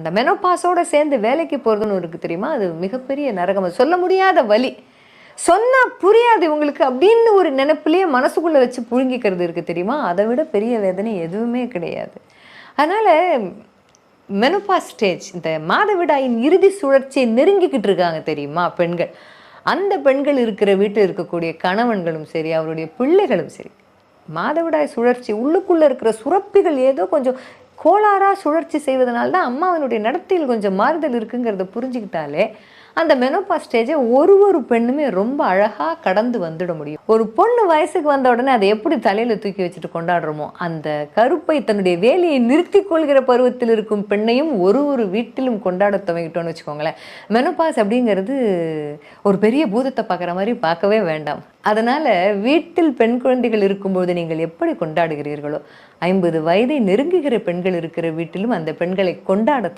அந்த மெனோபாஸோட சேர்ந்து வேலைக்கு போகிறதுன்னு இருக்குது தெரியுமா? அது மிகப்பெரிய நரகம். சொல்ல முடியாத வலி. சொன்னால் புரியாது இவங்களுக்கு அப்படின்னு ஒரு நினப்புலேயே மனசுக்குள்ளே வச்சு புழுங்கிக்கிறது இருக்குது தெரியுமா? அதை விட பெரிய வேதனை எதுவுமே கிடையாது. அதனால் மெனோபா ஸ்டேஜ் இந்த மாதவிடாயின் இறுதி சுழற்சியை நெருங்கிக்கிட்டு இருக்காங்க தெரியுமா பெண்கள்? அந்த பெண்கள் இருக்கிற வீட்டில் இருக்கக்கூடிய கணவன்களும் சரி அவருடைய பிள்ளைகளும் சரி மாதவிடாய் சுழற்சி உள்ளுக்குள்ளே இருக்கிற சுரப்பிகள் ஏதோ கொஞ்சம் கோளாறா சுழற்சி செய்வதனால தான் அம்மாவினுடைய நடத்தையில் கொஞ்சம் மாறுதல் இருக்குங்கிறத புரிஞ்சுக்கிட்டாலே அந்த மெனோபா ஸ்டேஜை ஒரு ஒரு பெண்ணுமே ரொம்ப அழகாக கடந்து வந்துட முடியும். ஒரு பொண்ணு வயசுக்கு வந்த உடனே அதை எப்படி தலையில் தூக்கி வச்சுட்டு கொண்டாடுறோமோ அந்த கருப்பை தன்னுடைய வேலையை நிறுத்தி கொள்கிற பருவத்தில் இருக்கும் பெண்ணையும் ஒரு ஒரு வீட்டிலும் கொண்டாட துவங்கிட்டோம்னு வச்சுக்கோங்களேன். மெனோபாஸ் அப்படிங்கிறது ஒரு பெரிய பூதத்தை பார்க்குற மாதிரி பார்க்கவே வேண்டாம். அதனால் வீட்டில் பெண் குழந்தைகள் இருக்கும்போது நீங்கள் எப்படி கொண்டாடுகிறீர்களோ ஐம்பது வயதை நெருங்குகிற பெண்கள் இருக்கிற வீட்டிலும் அந்த பெண்களை கொண்டாட